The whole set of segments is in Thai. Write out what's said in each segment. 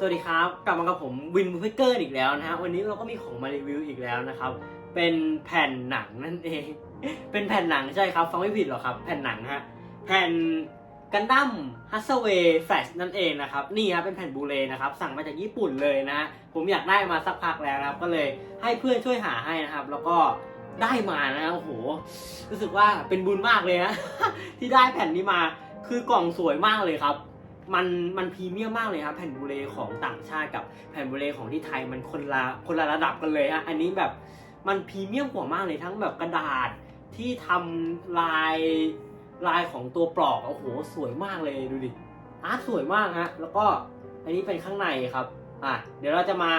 สวัสดีครับ กลับมากับผมวินบูเพเกอร์อีกแล้วนะฮะวันนี้เราก็มีของมารีวิวอีกแล้วนะครับ เป็นแผ่นหนังนั่นเอง เป็นแผ่นหนังใช่ครับ ฟังไม่ผิดหรอกครับ แผ่นหนังฮะแผ่นกันดั้มฮัสเวย์แฟชนั่นเองนะครับ นี่ครับเป็นแผ่นบูเลนะครับ สั่งมาจากญี่ปุ่นเลยนะ ผมอยากได้มาสักพักแล้วนะครับ ก็เลยให้เพื่อนช่วยหาให้นะครับ แล้วก็ได้มานะฮะโอ้โห รู้สึกว่าเป็นบุญมากเลยนะที่ได้แผ่นนี้มาคือกล่องสวยมากเลยครับ มันมันพรีเมียมมากเลยครับแผ่นบูเลของต่างชาติกับแผ่นบูเลของที่ไทยมันคนละคนละระดับกันเลยฮะอันนี้แบบมันพรีเมียมกว่ามากเลยทั้งแบบกระดาษที่ทำลายลายของตัวปลอกโอ้โหสวยมากเลยดูดิอาร์ตสวยมากฮะแล้วก็อันนี้เป็นข้างในครับอะเดี๋ยวเราจะมา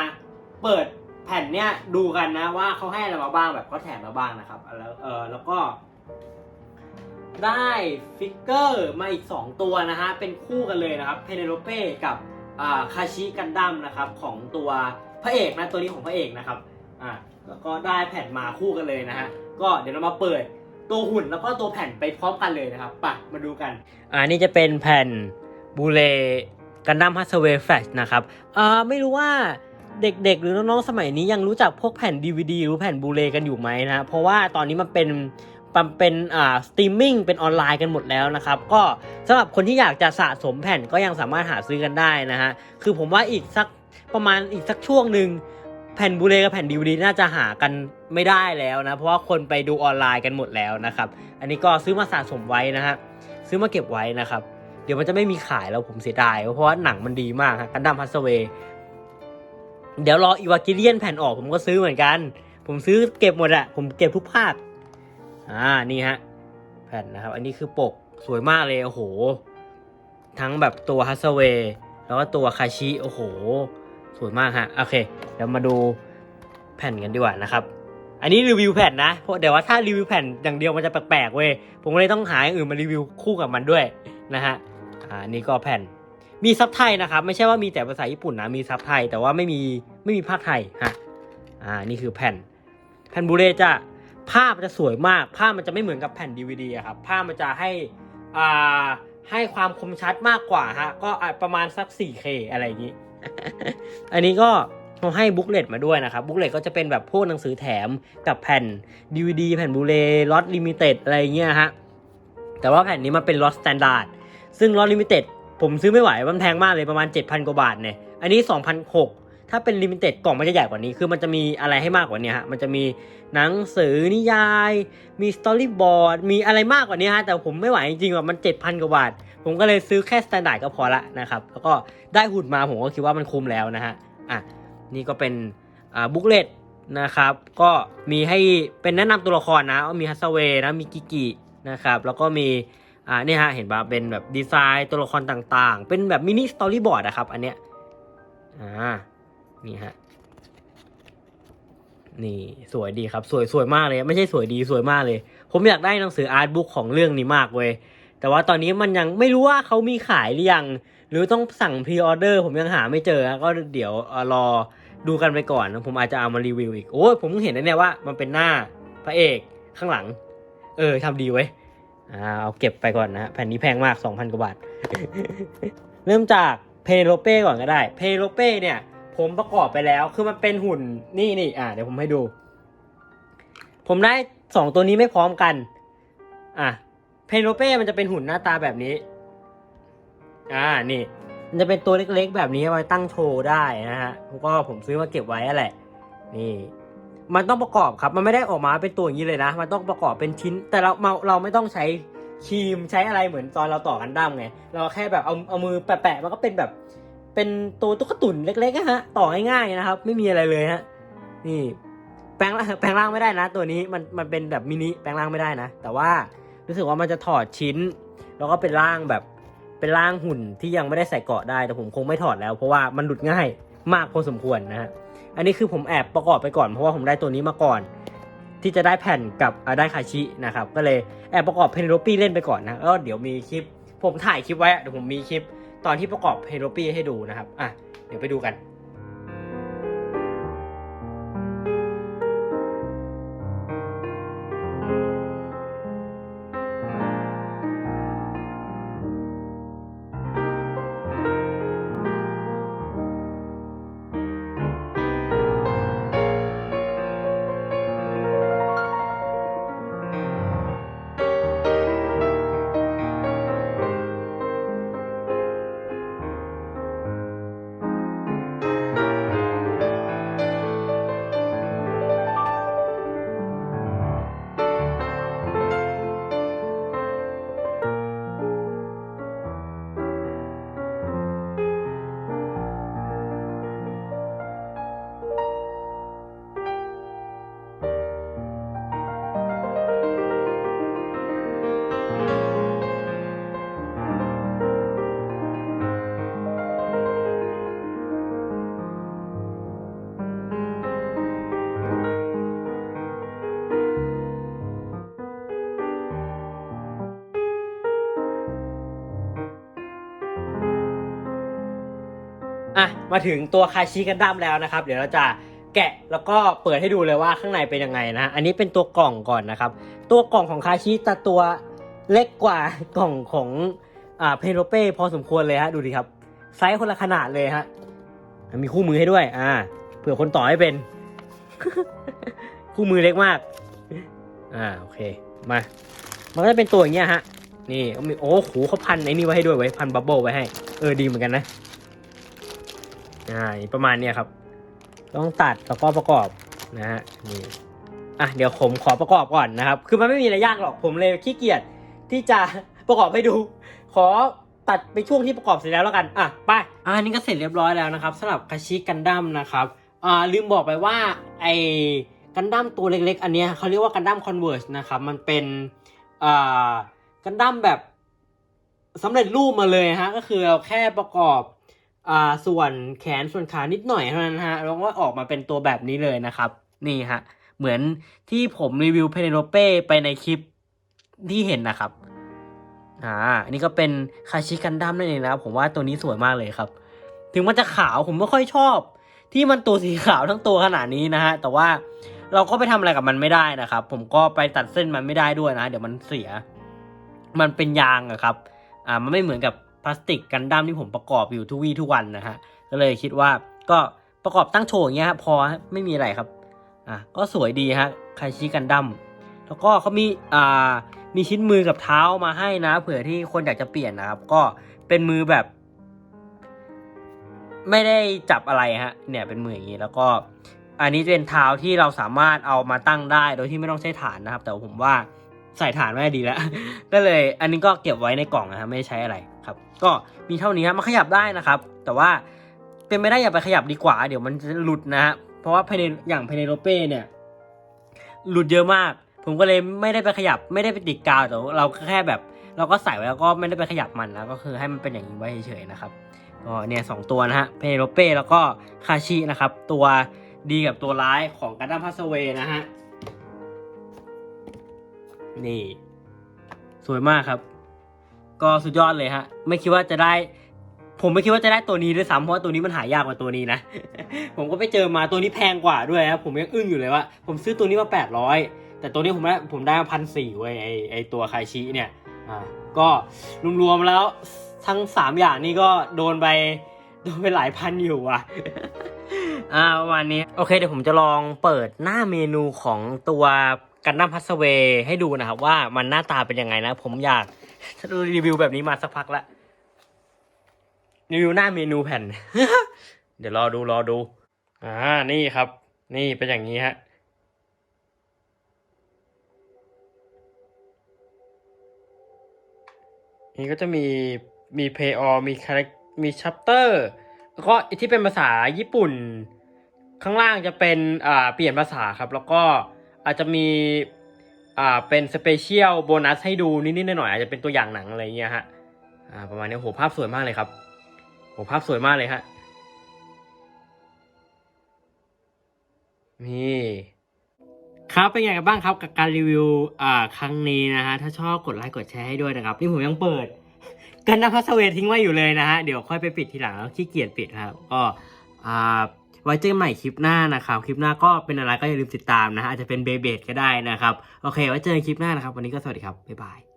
เปิดแผ่นเนี้ยดูกันนะว่าเขาให้อะไรมาบ้างแบบเขาแถมมาบ้างนะครับแล้วเออแล้วก็ ได้ฟิกเกอร์มาอีก 2 ตัวนะฮะ เป็นคู่กันเลยนะครับเพเนโลเป้กับคาชิกันดั้มนะครับของตัวพระเอกนะตัวนี้ของพระเอกนะครับอ่าแล้วก็ได้แผ่นมาคู่กันเลยนะฮะก็เดี๋ยวเรามาเปิดตัวหุ่นแล้วก็ตัวแผ่นไปพร้อมกันเลยนะครับปะมาดูกันอ่านี่จะเป็นแผ่นบูเลกันดั้มฮัสเวย์แฟชนะครับอ่าไม่รู้ว่าเด็กๆ หรือน้องๆ สมัยนี้ยังรู้จักพวกแผ่น DVD หรือแผ่นบูเลกันอยู่ไหมนะ เพราะว่าตอนนี้มันเป็น เป็นอ่าสตรีมมิ่งเป็นออนไลน์กันหมดแล้วนะครับ ก็สำหรับคนที่อยากจะสะสมแผ่นก็ยังสามารถหาซื้อกันได้นะฮะคือผมว่าอีกสักประมาณอีกสักช่วงหนึ่งแผ่นบูเลกับแผ่นดีวดีน่าจะหากันไม่ได้แล้วนะ เพราะว่าคนไปดูออนไลน์กันหมดแล้วนะครับ อันนี้ก็ซื้อมาสะสมไว้นะฮะซื้อมาเก็บไว้นะครับ เดี๋ยวมันจะไม่มีขายแล้วผมเสียดาย เพราะว่าหนังมันดีมากฮะกันดัมฮัสเวย์เดี๋ยวรออีวากิเลียนแผ่นออกผมก็ซื้อเหมือนกัน ผมซื้อเก็บหมดอะผมเก็บทุกภาค อ่านี่ฮะแผ่นนะครับ อันนี้คือปกสวยมากเลย โอ้โห ทั้งแบบตัวฮัสเวย์แล้วก็ตัวคาชิ โอ้โห สวยมากฮะ โอเค เดี๋ยวมาดูแผ่นกันดีกว่านะครับ อันนี้รีวิวแผ่นนะ เพราะเดี๋ยวว่าถ้ารีวิวแผ่นอย่างเดียวมันจะแปลกๆเว้ย ผมเลยต้องหาอย่างอื่นมารีวิวคู่กับมันด้วยนะฮะ อ่า นี่ก็แผ่น มีซับไทยนะครับ ไม่ใช่ว่ามีแต่ภาษาญี่ปุ่นนะ มีซับไทย แต่ว่าไม่มีไม่มีภาคไทยฮะ อ่า นี่คือแผ่น แผ่นบูเลจะ ภาพจะสวยมากภาพมันจะไม่เหมือนกับแผ่น DVD อะครับภาพมันจะให้อ่าให้ความคมชัดมากกว่าฮะก็ประมาณสัก 4K อะไรอย่างนี้ อันนี้ก็เขาให้บุ๊กเลตมาด้วยนะครับบุ๊กเลตก็จะเป็นแบบพวกหนังสือแถมกับแผ่น DVD แผ่นบูเลล็อตลิมิเต็ดอะไรอย่างเงี้ยฮะแต่ว่าแผ่นนี้มันเป็นล็อตสแตนดาร์ดซึ่งล็อตลิมิเต็ดผมซื้อไม่ไหวมันแพงมากเลยประมาณ 7,000 กว่าบาทเนี่ยอันนี้2,600 ถ้าเป็นลิมิเต็ดกล่องมันจะใหญ่กว่านี้ คือมันจะมีอะไรให้มากกว่านี้ฮะ มันจะมีหนังสือนิยาย มีสตอรี่บอร์ด มีอะไรมากกว่านี้ฮะ แต่ผมไม่ไหวจริงๆว่ามัน 7,000 กว่าบาท ผมก็เลยซื้อแค่สแตนดาร์ดก็พอละนะครับ แล้วก็ได้หุ่นมาผมก็คิดว่ามันคุ้มแล้วนะฮะ อะ นี่ก็เป็นอ่าบุ๊กเลตนะครับ ก็มีให้เป็นแนะนำตัวละครนะ มีฮัสเวย์นะ มีกิกินะครับ แล้วก็มีอ่าเนี่ยฮะ เห็นป่ะ เป็นแบบดีไซน์ตัวละครต่างๆ เป็นแบบมินิสตอรี่บอร์ดอะครับ อันเนี้ย อ่า นี่ฮะ นี่สวยดีครับ สวยสวยมากเลย ไม่ใช่สวยดีสวยมากเลย ผมอยากได้หนังสืออาร์ตบุ๊กของเรื่องนี้มากเว้ยแต่ว่าตอนนี้มันยังไม่รู้ว่าเขามีขายหรือยัง หรือต้องสั่งพรีออเดอร์ผมยังหาไม่เจอก็เดี๋ยวเอ่อรอดูกันไปก่อนนะผมอาจจะเอามารีวิวอีก โอ้ยผมเพิ่งเห็นนะเนี่ยว่ามันเป็นหน้าพระเอกข้างหลัง เออทำดีไว้ยอ่าเอาเก็บไปก่อนนะฮะแผ่นนี้แพงมาก 2,000 กว่าบาท เริ่มจากเพโลเป้ก่อนก็ได้ เพโลเป้เนี่ย ผมประกอบไปแล้ว คือมันเป็นหุ่นนี่นี่อ่าเดี๋ยวผมให้ดู ผมได้สองตัวนี้ไม่พร้อมกัน อะเพนโลเป้มันจะเป็นหุ่นหน้าตาแบบนี้ อ่านี่ มันจะเป็นตัวเล็กๆ แบบนี้เอาไว้ตั้งโชว์ได้นะฮะผมก็ผมซื้อมาเก็บไว้แหละนี่มันต้องประกอบครับ มันไม่ได้ออกมาเป็นตัวอย่างนี้เลยนะ มันต้องประกอบเป็นชิ้น แต่เราเราเราไม่ต้องใช้ครีมใช้อะไรเหมือนตอนเราต่อกันดั้มไง เราแค่แบบเอาเอามือแปะๆมันก็เป็นแบบ เป็นตัวตุ๊กตุ่นเล็กๆอะฮะ ต่อง่ายๆนะครับ ไม่มีอะไรเลยฮะ นี่ แปลงแปลงร่างไม่ได้นะ ตัวนี้มันมันเป็นแบบมินิแปลงร่างไม่ได้นะ แต่ว่ารู้สึกว่ามันจะถอดชิ้น แล้วก็เป็นร่างแบบเป็นร่างหุ่นที่ยังไม่ได้ใส่เกาะได้ แต่ผมคงไม่ถอดแล้ว เพราะว่ามันหลุดง่ายมากพอสมควรนะฮะ อันนี้คือผมแอบประกอบไปก่อนเพราะว่าผมได้ตัวนี้มาก่อน ที่จะได้แผ่นกับได้คาชินะครับ ก็เลยแอบประกอบเพนโรปี้เล่นไปก่อนนะแล้วเดี๋ยวมีคลิป ผมถ่ายคลิปไว้เดี๋ยวผมมีคลิป ตอนที่ประกอบเฮโรปี้ให้ดูนะครับ อะ เดี๋ยวไปดูกัน อะมาถึงตัวคาชิกันดั้มแล้วนะครับ เดี๋ยวเราจะแกะแล้วก็เปิดให้ดูเลยว่าข้างในเป็นยังไงนะ อันนี้เป็นตัวกล่องก่อนนะครับ ตัวกล่องของคาชิจะตัวเล็กกว่ากล่องของอ่าเพโลเป้พอสมควรเลยฮะดูดิครับไซส์คนละขนาดเลยฮะมีคู่มือให้ด้วย อ่า เผื่อคนต่อให้เป็น คู่มือเล็กมาก อ่าโอเคมา มันก็จะเป็นตัวอย่างเงี้ยฮะนี่มีโอ้โหเขาพันไอ้นี่ไว้ให้ด้วยไว้พันบับเบิลไว้ให้ เออดีเหมือนกันนะ อ่าประมาณเนี้ยครับ ต้องตัดแล้วก็ประกอบนะฮะนี่อะเดี๋ยวผมขอประกอบก่อนนะครับ คือมันไม่มีอะไรยากหรอกผมเลยขี้เกียจที่จะประกอบให้ดู ขอตัดไปช่วงที่ประกอบเสร็จแล้วแล้วกันอะไปอ่านี่ก็เสร็จเรียบร้อยแล้วนะครับสำหรับคาชิกันดั้มนะครับอ่าลืมบอกไปว่าไอ้กันดั้มตัวเล็กๆ อันเนี้ยเขาเรียกว่ากันดั้มคอนเวิร์สนะครับมันเป็นอ่ากันดั้มแบบสำเร็จรูปมาเลยฮะก็คือเราแค่ประกอบ อ่าส่วนแขนส่วนขานิดหน่อยเท่านั้นฮะแล้วก็ออกมาเป็นตัวแบบนี้เลยนะครับ นี่ฮะ เหมือนที่ผมรีวิวเพเนโลเป้ไปในคลิปที่เห็นนะครับอ่าอันนี้ก็เป็นคาชิกันดั้มนั่นเองนะครับผมว่าตัวนี้สวยมากเลยครับ ถึงมันจะขาวผมไม่ค่อยชอบ ที่มันตัวสีขาวทั้งตัวขนาดนี้นะฮะ แต่ว่าเราก็ไปทำอะไรกับมันไม่ได้นะครับ ผมก็ไปตัดเส้นมันไม่ได้ด้วยนะ เดี๋ยวมันเสีย มันเป็นยางอะครับ อ่า มันไม่เหมือนกับ พลาสติกกันดั้มที่ผมประกอบอยู่ทุกวี่ทุกวันนะฮะก็เลยคิดว่าก็ประกอบตั้งโชว์อย่างเงี้ยพอไม่มีอะไรครับอะก็สวยดีฮะคาชิกันดั้มแล้วก็เขามีอ่ามีชิ้นมือกับเท้ามาให้นะ เผื่อที่คนอยากจะเปลี่ยนนะครับ ก็เป็นมือแบบ ไม่ได้จับอะไรฮะ เนี่ยเป็นมืออย่างนี้แล้วก็ อันนี้เป็นเท้าที่เราสามารถเอามาตั้งได้โดยที่ไม่ต้องใช้ฐานนะครับ แต่ผมว่าใส่ฐานไม่ดีแล้ว ก็เลย อันนี้ก็เก็บไว้ในกล่องนะครับไม่ได้ใช้อะไร ครับก็มีเท่านี้ครับมันขยับได้นะครับ แต่ว่าเป็นไม่ได้อย่าไปขยับดีกว่า เดี๋ยวมันจะหลุดนะฮะเพราะว่าภายในอย่างภายในโรเป้เนี่ย หลุดเยอะมาก ผมก็เลยไม่ได้ไปขยับ ไม่ได้ไปติดกาวแต่เราแค่แบบ เราก็ใส่ไว้แล้วก็ไม่ได้ไปขยับมันแล้วก็คือให้มันเป็นอย่างนี้ไว้เฉยๆนะครับก็เนี่ยสองตัวนะฮะเพโลเป้แล้วก็คาชินะครับ ตัวดีกับตัวร้ายของการดัมพัสเวนะฮะนี่ สวยมากครับ ก็สุดยอดเลยฮะ ไม่คิดว่าจะได้ ผมไม่คิดว่าจะได้ตัวนี้ด้วยซ้ำเพราะว่าตัวนี้มันหายากกว่าตัวนี้นะ ผมก็ไปเจอมาตัวนี้แพงกว่าด้วยครับผมยังอึ้งอยู่เลยว่า ผมซื้อตัวนี้มา 800 แต่ตัวนี้ผมได้ผมได้พันสี่เว้ยไอไอตัวคาชิเนี่ยอ่าก็รวมๆแล้วทั้งสามอย่างนี้ก็โดนไปโดนไปหลายพันอยู่ว่ะอ่าประมาณนี้โอเคเดี๋ยวผมจะลองเปิดหน้าเมนูของตัวกันดั้มพัสเวให้ดูนะครับว่ามันหน้าตาเป็นยังไงนะ ผมอยาก รีวิวแบบนี้มาสักพักละรีวิวหน้าเมนูแผ่น เดี๋ยวรอดูรอดู อ่า นี่ครับ นี่เป็นอย่างนี้ฮะ นี่ก็จะมีมีเพย์ออมีคาแรมีชัปเตอร์แล้วก็ที่เป็นภาษาญี่ปุ่น ข้างล่างจะเป็นอ่าเปลี่ยนภาษาครับ แล้วก็อาจจะมี อ่าเป็นสเปเชียลโบนัสให้ดูนิดๆหน่อยๆอาจจะเป็นตัวอย่างหนังอะไรเงี้ยฮะอ่าประมาณนี้โหภาพสวยมากเลยครับโหภาพสวยมากเลยฮะนี่ครับเป็นไงกันบ้างครับกับการรีวิวอ่าครั้งนี้นะฮะถ้าชอบกดไลค์กดแชร์ให้ด้วยนะครับนี่ผมยังเปิดกันนะพัสเวททิ้งไว้อยู่เลยนะฮะเดี๋ยวค่อยไปปิดทีหลังแล้วขี้เกียจปิดครับก็อ่า ไว้เจอกันใหม่คลิปหน้านะครับ คลิปหน้าก็เป็นอะไรก็อย่าลืมติดตามนะฮะอาจจะเป็นเบเบดก็ได้นะครับ โอเค ไว้เจอกันคลิปหน้านะครับ วันนี้ก็สวัสดีครับ บ๊ายบาย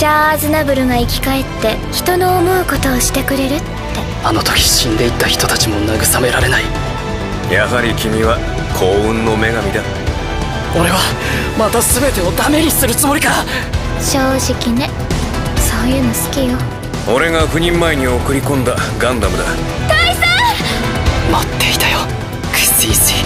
シャア・アズナブルが生き返って人の思うことをしてくれるって。あの時死んでいった人たちも慰められない。やはり君は幸運の女神だ。俺はまた全てをダメにするつもりか。正直ねそういうの好きよ。俺が赴任前に送り込んだガンダムだ。大佐！待っていたよ。クスイスイ